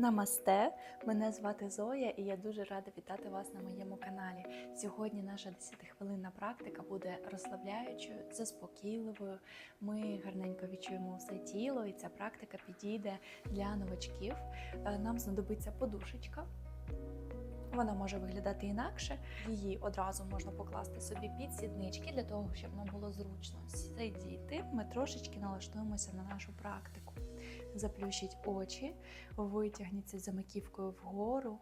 Намасте! Мене звати Зоя і я дуже рада вітати вас на моєму каналі. Сьогодні наша 10-хвилинна практика буде розслабляючою, заспокійливою. Ми гарненько відчуємо все тіло, і ця практика підійде для новачків. Е, Нам знадобиться подушечка. Вона може виглядати інакше. Її одразу можна покласти собі під сіднички для того, щоб нам було зручно сидіти. Ми трошечки налаштуємося на нашу практику. Заплющіть очі, витягніться за маківкою вгору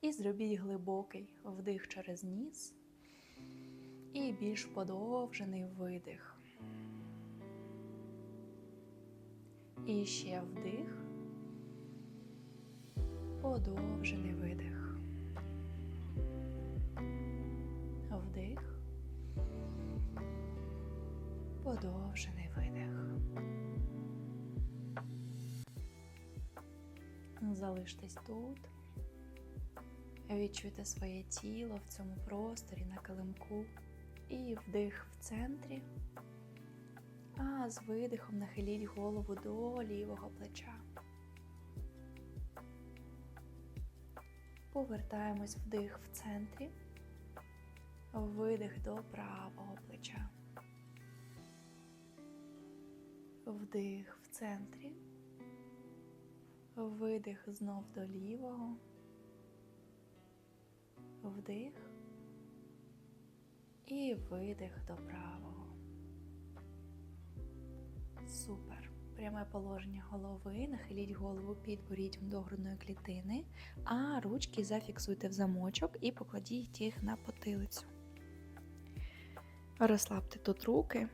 і зробіть глибокий вдих через ніс і більш подовжений видих. І ще вдих, подовжений видих. Вдих, подовжений видих. Залиштесь тут. Відчуйте своє тіло в цьому просторі на килимку. І вдих в центрі. А з видихом нахиліть голову до лівого плеча. Повертаємось вдих в центрі. Видих до правого плеча. Вдих в центрі. Видих знов до лівого. Вдих. І видих до правого. Супер. Пряме положення голови. Нахиліть голову під боріддям до грудної клітини, а ручки зафіксуйте в замочок і покладіть їх на потилицю. Розслабте тут руки,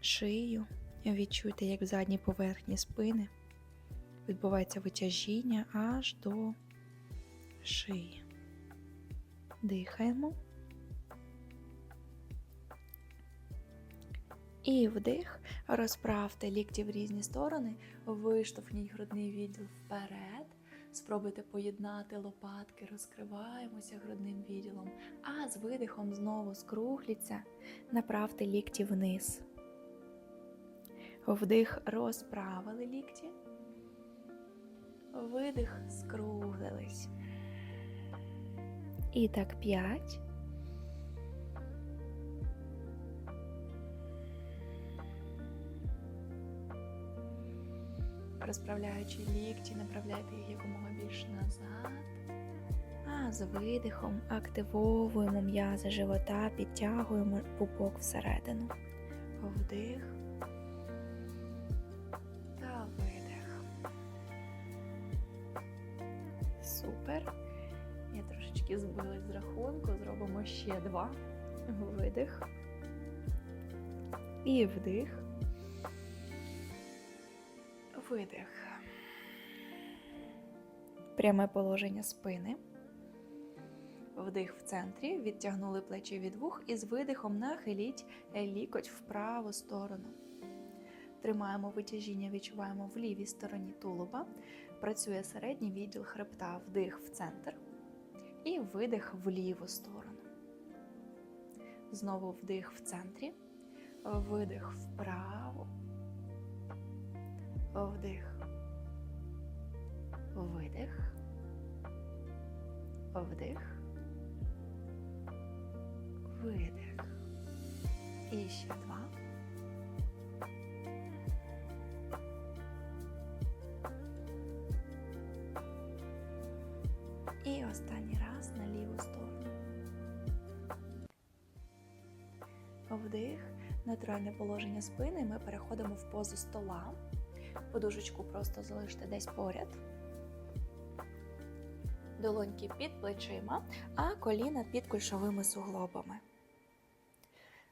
шию. Відчуйте, як в задній поверхні спини відбувається витяжіння аж до шиї. Дихаємо. І вдих. Розправте лікті в різні сторони, виштовхніть грудний відділ вперед. Спробуйте поєднати лопатки, розкриваємося грудним відділом, а з видихом знову скругліться, направте лікті вниз. Вдих розправили лікті. Видих, скруглились. І так п'ять. Розправляючи лікті, направляйте їх якомога більше назад. А з видихом активовуємо м'язи живота, підтягуємо пупок всередину. Вдих Супер. Я трошечки збилась з рахунку. Зробимо ще два. Видих. І вдих. Видих. Пряме положення спини. Вдих в центрі. Відтягнули плечі від вух і з видихом нахиліть лікоть в праву сторону. Тримаємо витяжіння, відчуваємо в лівій стороні тулуба. Працює середній відділ хребта, вдих в центр і видих в ліву сторону. Знову вдих в центрі, видих вправо, вдих, видих, вдих, видих. І ще два. Останній раз на ліву сторону. Вдих, натуральне положення спини. Ми переходимо в позу стола. Подушечку просто залиште десь поряд. Долоньки під плечима, а коліна під кульшовими суглобами.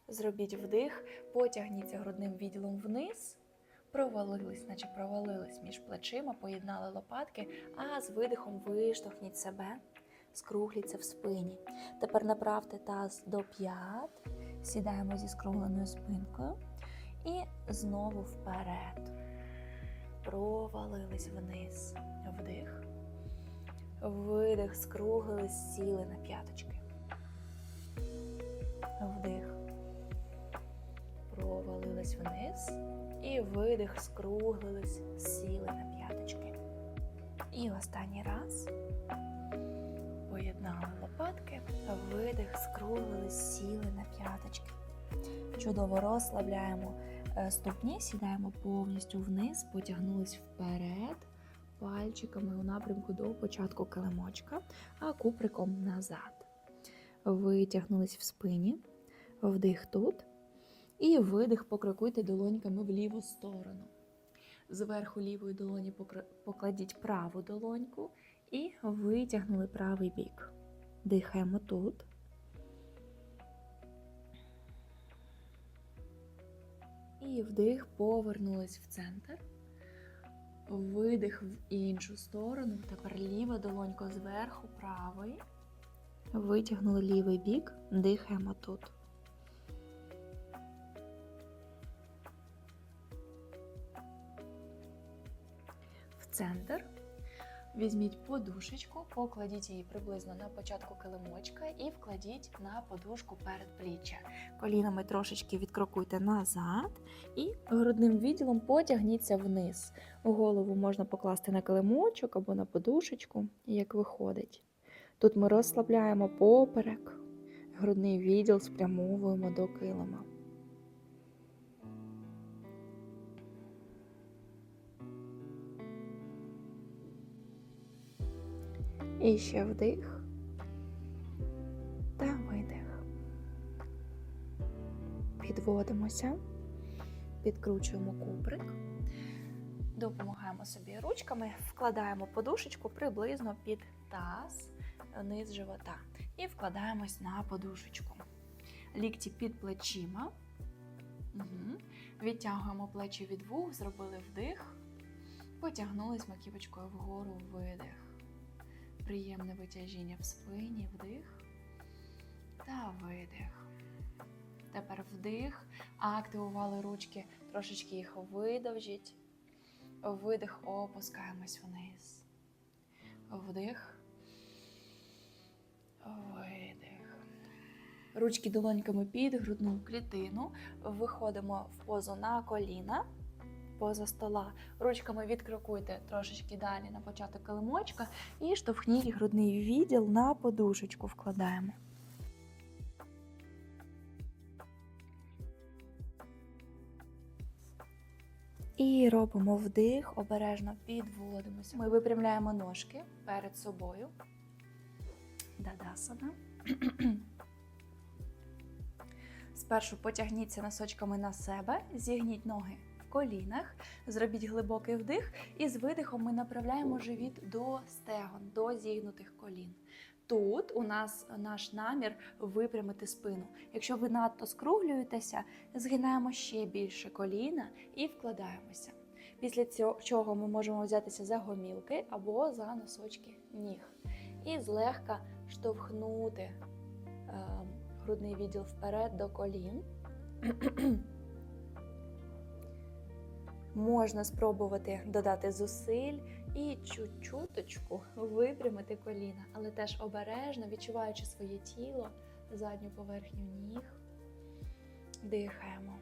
Зробіть вдих, потягніться грудним відділом вниз провалились, наче провалились між плечима, поєднали лопатки, а з видихом виштовхніть себе, скругліться в спині. Тепер направте таз до п'ят, сідаємо зі скругленою спинкою і знову вперед. Провалились вниз. Вдих. Видих, скруглились, сіли на п'яточки. Вдих. Провалились вниз. І видих, скруглились, сіли на п'яточки. І останній раз. Поєднали лопатки, видих, скруглились, сіли на п'яточки. Чудово розслабляємо е, ступні, сідаємо повністю вниз, потягнулись вперед, пальчиками у напрямку до початку килимочка, а куприком назад. Витягнулись в спині, вдих тут. І видих покрокуйте долоньками в ліву сторону. Зверху лівої долоні покладіть праву долоньку і витягнули правий бік. Дихаємо тут. І вдих, повернулись в центр. Видих в іншу сторону. Тепер ліва долонька зверху, правий. Витягнули лівий бік, дихаємо тут. Центр. Візьміть подушечку, покладіть її приблизно на початку килимочка і вкладіть на подушку передпліччя. Колінами трошечки відкрокуйте назад і грудним відділом потягніться вниз. Голову можна покласти на килимочок або на подушечку, як виходить. Тут ми розслабляємо поперек, грудний відділ спрямовуємо до килима. І ще вдих та видих. Підводимося, підкручуємо куприк, допомагаємо собі ручками, вкладаємо подушечку приблизно під таз, низ живота. І вкладаємось на подушечку. Лікті під плечима. Угу. Відтягуємо плечі від вух, зробили вдих, потягнулись маківочкою вгору, видих приємне витяжіння в спині, вдих та видих. Тепер вдих, активували ручки, трошечки їх видовжіть. Видих, опускаємось вниз. Вдих. Видих. Ручки долоньками під грудну клітину. Виходимо в позу на коліна поза стола. Ручками відкрокуйте трошечки далі на початок килимочка і штовхніть грудний відділ на подушечку вкладаємо. І робимо вдих, обережно підводимося. Ми випрямляємо ножки перед собою. Дадасана. Спершу потягніться носочками на себе, зігніть ноги колінах, зробіть глибокий вдих, і з видихом ми направляємо живіт до стегон, до зігнутих колін. Тут у нас наш намір випрямити спину. Якщо ви надто скруглюєтеся, згинаємо ще більше коліна і вкладаємося. Після чого ми можемо взятися за гомілки або за носочки ніг. І злегка штовхнути е, грудний відділ вперед до колін. Можна спробувати додати зусиль і чуть-чуточку випрямити коліна, але теж обережно відчуваючи своє тіло, задню поверхню ніг, дихаємо.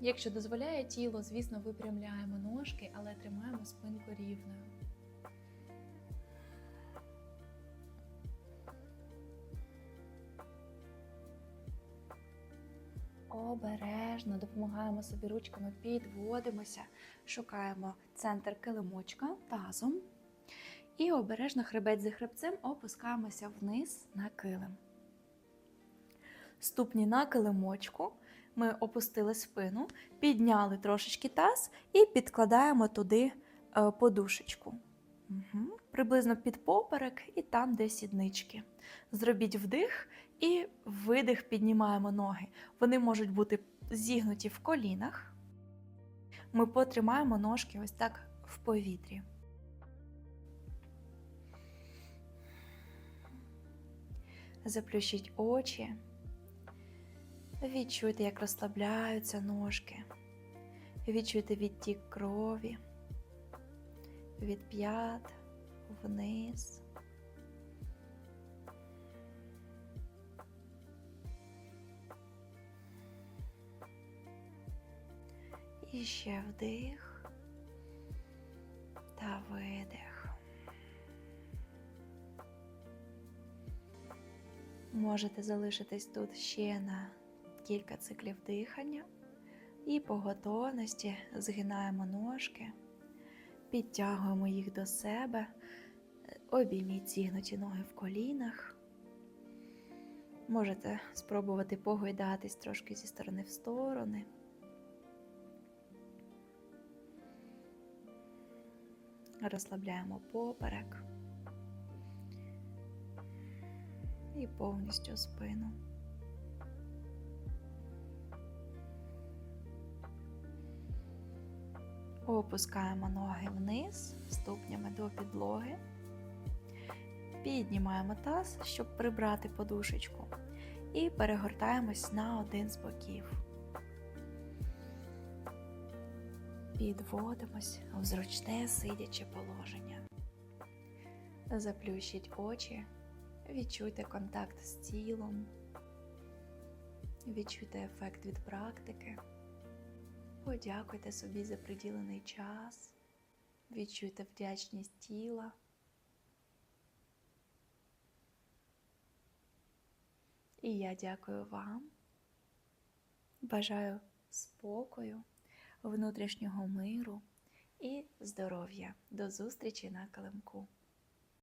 Якщо дозволяє тіло, звісно, випрямляємо ножки, але тримаємо спинку рівною. Обережно допомагаємо собі ручками, підводимося, шукаємо центр килимочка тазом. І обережно хребець за хребцем опускаємося вниз на килим. Ступні на килимочку. Ми опустили спину, підняли трошечки таз і підкладаємо туди е, подушечку. Угу. Приблизно під поперек і там, де сіднички. Зробіть вдих і видих піднімаємо ноги. Вони можуть бути зігнуті в колінах. Ми потримаємо ножки ось так в повітрі. Заплющіть очі. Відчуйте, як розслабляються ножки. Відчуйте відтік крові від п'ят вниз. І ще вдих. та видих. Можете залишитись тут ще на кілька циклів дихання. І по готовності згинаємо ножки, підтягуємо їх до себе, обійміть зігнуті ноги в колінах. Можете спробувати погойдатись трошки зі сторони в сторони. Розслабляємо поперек і повністю спину. Опускаємо ноги вниз, ступнями до підлоги. Піднімаємо таз, щоб прибрати подушечку. І перегортаємось на один з боків. Підводимось в зручне сидяче положення. Заплющіть очі, відчуйте контакт з тілом, відчуйте ефект від практики. Подякуйте собі за приділений час, відчуйте вдячність тіла. І я дякую вам. Бажаю спокою, внутрішнього миру і здоров'я. До зустрічі на килимку.